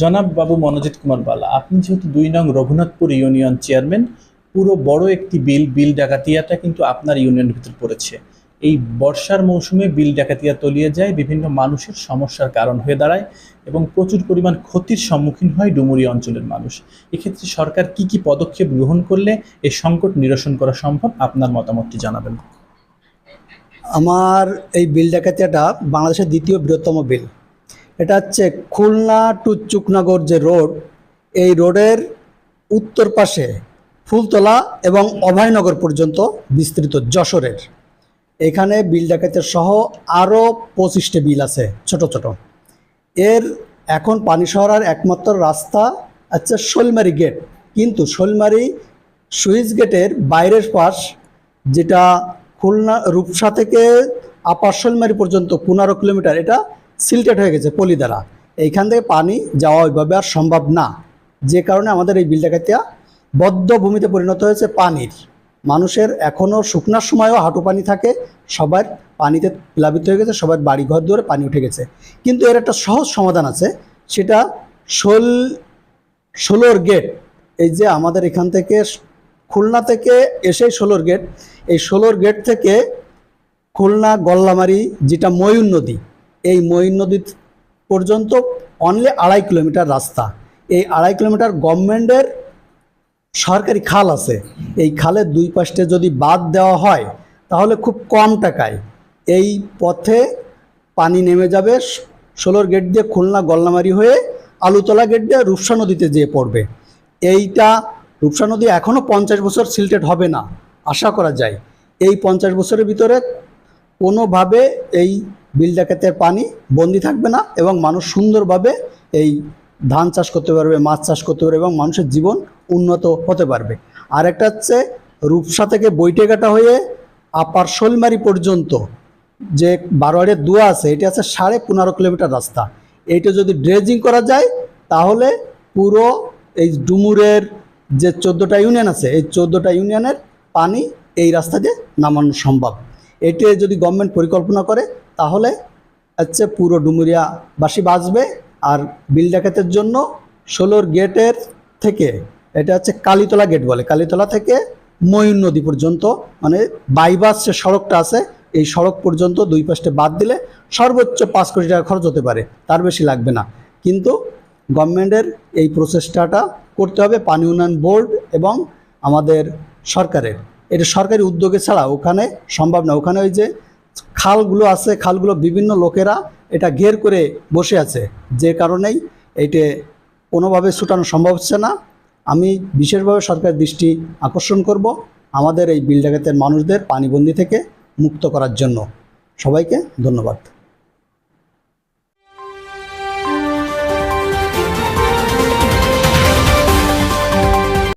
জনাব বাবু মনোজিৎ কুমার বালা, আপনি যেহেতু দুই নং রঘুনাথপুর ইউনিয়ন চেয়ারম্যান, পুরো বড় একটি বিল বিল ডাকাতিয়াটা কিন্তু আপনার ইউনিয়নের ভিতর পড়েছে। এই বর্ষার মৌসুমে বিল ডাকাতিয়া তলিয়ে যায়, বিভিন্ন মানুষের সমস্যার কারণ হয়ে দাঁড়ায় এবং প্রচুর পরিমাণ ক্ষতির সম্মুখীন হয় ডুমুরি অঞ্চলের মানুষ। এক্ষেত্রে সরকার কি কি পদক্ষেপ গ্রহণ করলে এই সংকট নিরসন করা সম্ভব, আপনার মতামতটি জানাবেন। আমার এই বিল ডাকাতিয়াটা বাংলাদেশের দ্বিতীয় বৃহত্তম বিল। এটা হচ্ছে খুলনা টু চুকনগর যে রোড, এই রোডের উত্তর পাশে ফুলতলা এবং অভয়নগর পর্যন্ত বিস্তৃত যশোরের। এখানে বিল ডাকাতের সহ আরও পঁচিশটি বিল আছে, ছোট ছোট। এর এখন পানি সরার একমাত্র রাস্তা হচ্ছে শোলমারি গেট। কিন্তু শোলমারি সুইচ গেটের বাইরের পাশ, যেটা খুলনা রূপসা থেকে আপার শোলমারি পর্যন্ত পনেরো কিলোমিটার, এটা সিলটেড হয়ে গেছে পলি দ্বারা। এইখান থেকে পানি যাওয়া ওইভাবে আর সম্ভব না। যে কারণে আমাদের এই বিল ডাকাতিয়া বদ্ধ ভূমিতে পরিণত হয়েছে পানির। মানুষের এখনও শুকনার সময়ও হাঁটু পানি থাকে, সবার পানিতে প্লাবিত হয়ে গেছে, সবার বাড়ি ঘর দুয়ারে পানি উঠে গেছে। কিন্তু এর একটা সহজ সমাধান আছে, সেটা শোল ষোলোর গেট। এই যে আমাদের এখান থেকে খুলনা থেকে এসেই ষোলোর গেট। এই ষোলোর গেট থেকে খুলনা গল্লামারি, যেটা ময়ূর নদী এই ময়ূর নদী পর্যন্ত অনলি আড়াই কিলোমিটার রাস্তা। এই আড়াই কিলোমিটার গভর্নমেন্টের সরকারি খাল আছে। এই খালের দুই পাশে যদি বাদ দেওয়া হয়, তাহলে খুব কম টাকায়। এই পথে পানি নেমে যাবে, ষোলোর গেট দিয়ে খুলনা গল্লামারি হয়ে আলুতলা গেট দিয়ে রূপসা নদীতে যেয়ে পড়বে। এইটা রূপসা নদী এখনও পঞ্চাশ বছর সিলটেড হবে না, আশা করা যায়। এই পঞ্চাশ বছরের ভিতরে কোনোভাবে এই বিল ডাকাতের পানি বন্দি থাকবে না এবং মানুষ সুন্দরভাবে এই ধান চাষ করতে পারবে, মাছ চাষ করতে পারবে এবং মানুষের জীবন উন্নত হতে পারবে। আর একটা হচ্ছে রূপসা থেকে বৈটেঘাটা হয়ে আপার শোলমারি পর্যন্ত যে বারোয়ারের দুয়া আছে, এটি আছে সাড়ে পনেরো কিলোমিটার রাস্তা। এইটা যদি ড্রেজিং করা যায়, তাহলে পুরো এই ডুমুরের যে চোদ্দোটা ইউনিয়ন আছে, এই চোদ্দোটা ইউনিয়নের পানি এই রাস্তা দিয়ে নামানো সম্ভব। এটি যদি গভর্নমেন্ট পরিকল্পনা করে তাহলে হচ্ছে পুরো ডুমুরিয়াবাসী বাঁচবে আর বিল ডাকাতের জন্য ষোলোর গেটের থেকে, এটা হচ্ছে কালীতলা গেট বলে, কালীতলা থেকে ময়ূর নদী পর্যন্ত মানে বাইবাস যে সড়কটা আছে, এই সড়ক পর্যন্ত দুই পাশে বাদ দিলে সর্বোচ্চ পাঁচ কোটি টাকা খরচ হতে পারে, তার বেশি লাগবে না। কিন্তু গভর্নমেন্টের এই প্রচেষ্টাটা করতে হবে পানি উন্নয়ন বোর্ড এবং আমাদের সরকারের। এটা সরকারি উদ্যোগে ছাড়া ওখানে সম্ভব না। ওখানে ওই যে খালগুলো আছে, খালগুলো বিভিন্ন লোকেরা এটা ঘের করে বসে আছে। যে কারণেই এইটে কোনোভাবে ছুটানো সম্ভব হচ্ছে না। আমি বিশেষভাবে সরকারের দৃষ্টি আকর্ষণ করব আমাদের এই বিল মানুষদের পানিবন্দি থেকে মুক্ত করার জন্য। সবাইকে ধন্যবাদ।